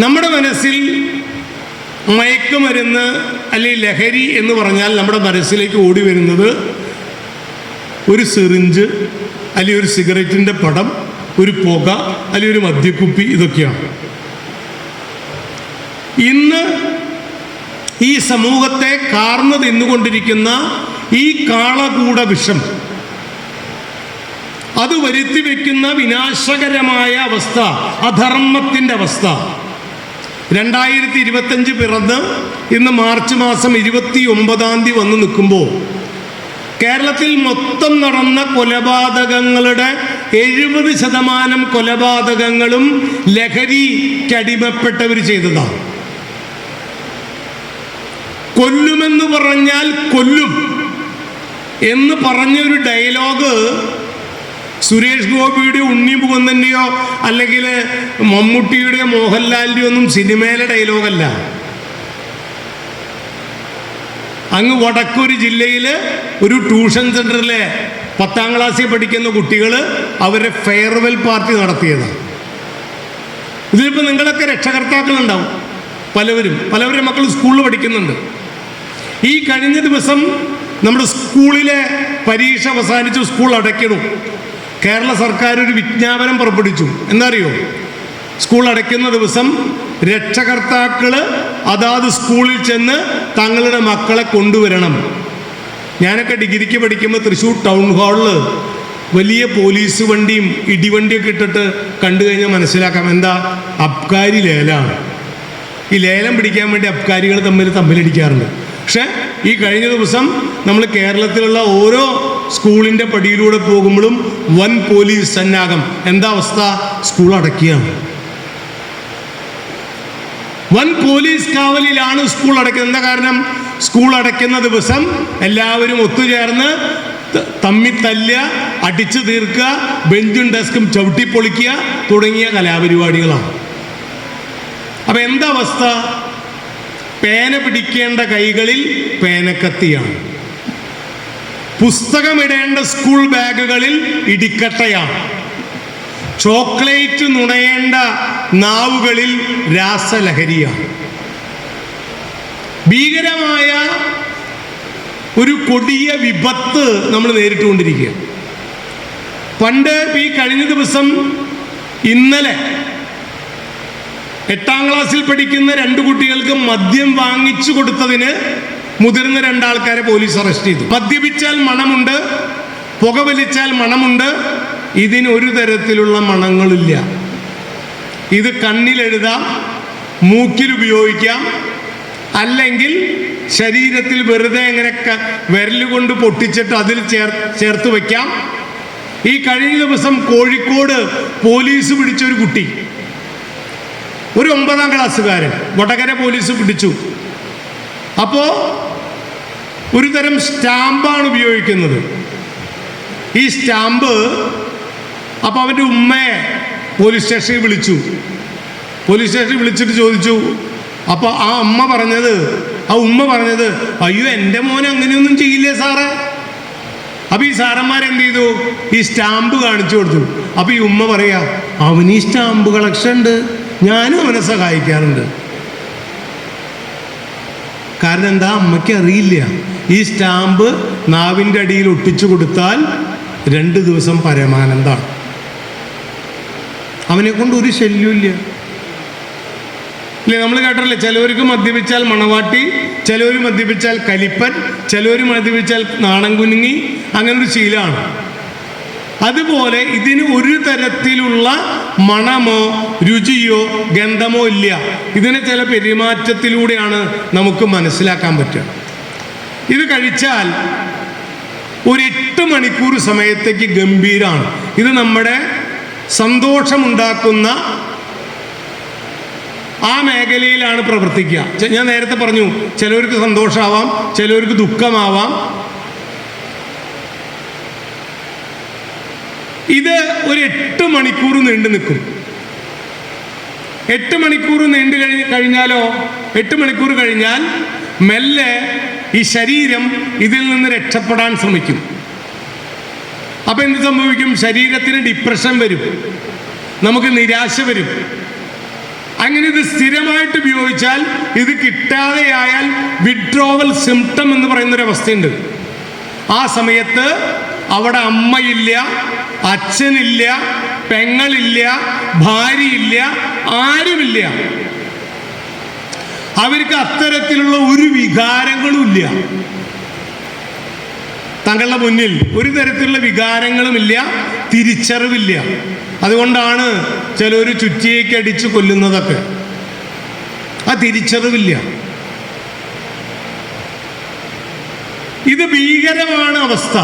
നമ്മുടെ മനസ്സിൽ മയക്കുമരുന്ന് അല്ലെങ്കിൽ ലഹരി എന്ന് പറഞ്ഞാൽ നമ്മുടെ മനസ്സിലേക്ക് ഓടി വരുന്നത് ഒരു സിറിഞ്ച് അല്ലെങ്കിൽ ഒരു സിഗരറ്റിന്റെ പടം ഒരു പുക അല്ലെങ്കിൽ ഒരു മദ്യക്കുപ്പി ഇതൊക്കെയാണ്. ഇന്ന് ഈ സമൂഹത്തെ കാർന്നു തിന്നുകൊണ്ടിരിക്കുന്ന ഈ കാളകൂട വിഷം അത് വരുത്തി വയ്ക്കുന്ന വിനാശകരമായ അവസ്ഥ അധർമ്മത്തിന്റെ അവസ്ഥ. രണ്ടായിരത്തി ഇരുപത്തഞ്ച് പിറന്ന് ഇന്ന് മാർച്ച് മാസം ഇരുപത്തി ഒമ്പതാം തീയതി വന്ന് നിൽക്കുമ്പോൾ കേരളത്തിൽ മൊത്തം നടന്ന കൊലപാതകങ്ങളുടെ എഴുപത് ശതമാനം കൊലപാതകങ്ങളും ലഹരിക്കടിമപ്പെട്ടവർ ചെയ്തതാണ്. കൊല്ലുമെന്ന് പറഞ്ഞാൽ കൊല്ലും എന്ന് പറഞ്ഞൊരു ഡയലോഗ് സുരേഷ് ഗോപിയുടെ ഉണ്ണി മുകുന്ദന്റെയോ അല്ലെങ്കിൽ മമ്മൂട്ടിയുടെ മോഹൻലാലിന്റെയോ ഒന്നും സിനിമയിലെ ഡയലോഗല്ല. അങ്ങ് വടക്കൂർ ജില്ലയിൽ ഒരു ട്യൂഷൻ സെന്ററിലെ പത്താം ക്ലാസ്സിൽ പഠിക്കുന്ന കുട്ടികൾ അവരുടെ ഫെയർവെൽ പാർട്ടി നടത്തിയത്. ഇതിലിപ്പോൾ നിങ്ങളൊക്കെ രക്ഷകർത്താക്കളുണ്ടാവും. പലവരും. പലവരും മക്കൾ സ്കൂളിൽ പഠിക്കുന്നുണ്ട്. ഈ കഴിഞ്ഞ ദിവസം നമ്മുടെ സ്കൂളിലെ പരീക്ഷ അവസാനിച്ചു സ്കൂൾ അടയ്ക്കണു. കേരള സർക്കാർ ഒരു വിജ്ഞാപനം പുറപ്പെടുവിച്ചു. എന്നറിയോ സ്കൂൾ അടയ്ക്കുന്ന ദിവസം രക്ഷകർത്താക്കൾ അതാത് സ്കൂളിൽ ചെന്ന് തങ്ങളുടെ മക്കളെ കൊണ്ടുവരണം. ഞാനൊക്കെ ഡിഗ്രിക്ക് പഠിക്കുമ്പോൾ തൃശ്ശൂർ ടൗൺ ഹാളിൽ വലിയ പോലീസ് വണ്ടിയും ഇടിവണ്ടിയൊക്കെ ഇട്ടിട്ട് കണ്ടു കഴിഞ്ഞാൽ മനസ്സിലാക്കാം എന്താ? അബ്കാരി ലേലാണ്. ഈ ലേലം പിടിക്കാൻ വേണ്ടി അബ്കാരികൾ തമ്മിൽ തമ്മിലടിക്കാറുണ്ട്. പക്ഷേ ഈ കഴിഞ്ഞ ദിവസം നമ്മൾ കേരളത്തിലുള്ള ഓരോ സ്കൂളിന്റെ പടിയിലൂടെ പോകുമ്പോഴും വൻ പോലീസ് സന്നാഹം. എന്താ അവസ്ഥ? സ്കൂൾ അടയ്ക്കുകയാണ്. വൻ പോലീസ് കാവലിലാണ് സ്കൂൾ അടയ്ക്കുന്നത്. എന്താ കാരണം? സ്കൂൾ അടയ്ക്കുന്ന ദിവസം എല്ലാവരും ഒത്തുചേർന്ന് തമ്മി തല്ല അടിച്ചു തീർക്കുക ബെഞ്ചും ഡെസ്കും ചവിട്ടിപ്പൊളിക്കുക തുടങ്ങിയ കലാപരിപാടികളാണ്. അപ്പം എന്താ അവസ്ഥ? പേന പിടിക്കേണ്ട കൈകളിൽ പേനക്കത്തിയാണ്. പുസ്തകമിടേണ്ട സ്കൂൾ ബാഗുകളിൽ ഇടിക്കട്ടയാണ്. ചോക്ലേറ്റ് നുണയേണ്ട നാവുകളിൽ രാസലഹരിയാണ്. ഭീകരമായ ഒരു കൊടിയ വിപത്ത് നമ്മൾ നേരിട്ടുകൊണ്ടിരിക്കുക പണ്ട് ഈ കഴിഞ്ഞ ദിവസം ഇന്നലെ എട്ടാം ക്ലാസ്സിൽ പഠിക്കുന്ന രണ്ട് കുട്ടികൾക്ക് മദ്യം വാങ്ങിച്ചു കൊടുത്തതിന് മുതിർന്ന രണ്ടാൾക്കാരെ പോലീസ് അറസ്റ്റ് ചെയ്തു. മദ്യപിച്ചാൽ മണമുണ്ട് പുകവലിച്ചാൽ മണമുണ്ട് ഇതിന് ഒരു തരത്തിലുള്ള മണങ്ങളില്ല. ഇത് കണ്ണിലെഴുതാം മൂക്കിൽ ഉപയോഗിക്കാം അല്ലെങ്കിൽ ശരീരത്തിൽ വെറുതെ എങ്ങനെ വിരലുകൊണ്ട് പൊട്ടിച്ചിട്ട് അതിൽ ചേർ ചേർത്ത് വയ്ക്കാം. ഈ കഴിഞ്ഞ ദിവസം കോഴിക്കോട് പോലീസ് പിടിച്ച ഒരു കുട്ടി. ഒരു ഒമ്പതാം ക്ലാസ്സുകാരൻ വടകര പോലീസ് പിടിച്ചു. അപ്പോൾ ഒരു തരം സ്റ്റാമ്പാണ് ഉപയോഗിക്കുന്നത്. ഈ സ്റ്റാമ്പ് അപ്പോൾ അവന്റെ ഉമ്മയെ പോലീസ് സ്റ്റേഷനിൽ വിളിച്ചു. പോലീസ് സ്റ്റേഷനിൽ വിളിച്ചിട്ട് ചോദിച്ചു അപ്പോൾ ആ അമ്മ പറഞ്ഞത് ആ ഉമ്മ പറഞ്ഞത് അയ്യോ എന്റെ മോൻ അങ്ങനെയൊന്നും ചെയ്യില്ലേ സാറേ? അപ്പോൾ ഈ സാറന്മാരെന്ത് ചെയ്തു? ഈ സ്റ്റാമ്പ് കാണിച്ചു കൊടുത്തു. അപ്പോൾ ഈ ഉമ്മ പറയാ അവന് ഈ സ്റ്റാമ്പ് കളക്ഷൻ ഉണ്ട്. ഞാനും അവനെ സഹായിക്കാറുണ്ട്. കാരണം എന്താ? അമ്മയ്ക്ക് അറിയില്ല. ഈ സ്റ്റാമ്പ് നാവിന്റെ അടിയിൽ ഒട്ടിച്ചു കൊടുത്താൽ രണ്ട് ദിവസം പരമാനന്ദമാണ്. അവനെ കൊണ്ട് ഒരു ശല്യമില്ല ഇല്ലേ. നമ്മൾ കേട്ടല്ലേ ചിലവർക്ക് മദ്യപിച്ചാൽ മണവാട്ടി ചിലവർ മദ്യപിച്ചാൽ കലിപ്പൻ ചിലവർ മദ്യപിച്ചാൽ നാണം കുനുങ്ങി അങ്ങനെ ഒരു ശീലമാണ്. അതുപോലെ ഇതിന് ഒരു തരത്തിലുള്ള മണമോ രുചിയോ ഗന്ധമോ ഇല്ല. ഇതിനെ ചില പെരുമാറ്റത്തിലൂടെയാണ് നമുക്ക് മനസ്സിലാക്കാൻ പറ്റുക. ഇത് കഴിച്ചാൽ ഒരു എട്ട് മണിക്കൂർ സമയത്തേക്ക് ഗംഭീരമാണ് ഇത് നമ്മുടെ സന്തോഷമുണ്ടാക്കുന്ന ആ മേഖലയിലാണ് പ്രവർത്തിക്കുക. ഞാൻ നേരത്തെ പറഞ്ഞു ചിലവർക്ക് സന്തോഷമാവാം ചിലവർക്ക് ദുഃഖമാവാം ഇത് ഒരു എട്ട് മണിക്കൂർ നീണ്ടു നിൽക്കും. എട്ട് മണിക്കൂർ നീണ്ടു കഴിഞ്ഞ് കഴിഞ്ഞാലോ? എട്ട് മണിക്കൂർ കഴിഞ്ഞാൽ മെല്ലെ ഈ ശരീരം ഇതിൽ നിന്ന് രക്ഷപ്പെടാൻ ശ്രമിക്കും. അപ്പം എന്ത് സംഭവിക്കും? ശരീരത്തിന് ഡിപ്രഷൻ വരും. നമുക്ക് നിരാശ വരും. അങ്ങനെ ഇത് സ്ഥിരമായിട്ട് ഉപയോഗിച്ചാൽ ഇത് കിട്ടാതെയായാൽ വിഡ്രോവൽ സിംറ്റം എന്ന് പറയുന്നൊരു അവസ്ഥയുണ്ട് ആ സമയത്ത് അവിടെ അമ്മയില്ല അച്ഛനില്ല പെങ്ങളില്ല ഭാര്യയില്ല ആരുമില്ല. അവർക്ക് അത്തരത്തിലുള്ള ഒരു വികാരങ്ങളും ഇല്ല. തങ്ങളുടെ മുന്നിൽ ഒരു തരത്തിലുള്ള വികാരങ്ങളുമില്ല തിരിച്ചറിവില്ല. അതുകൊണ്ടാണ് ചിലർ ചുറ്റിയേക്ക് അടിച്ച് കൊല്ലുന്നതൊക്കെ. ആ തിരിച്ചറിവില്ല. ഇത് ഭീകരമാണ് അവസ്ഥ.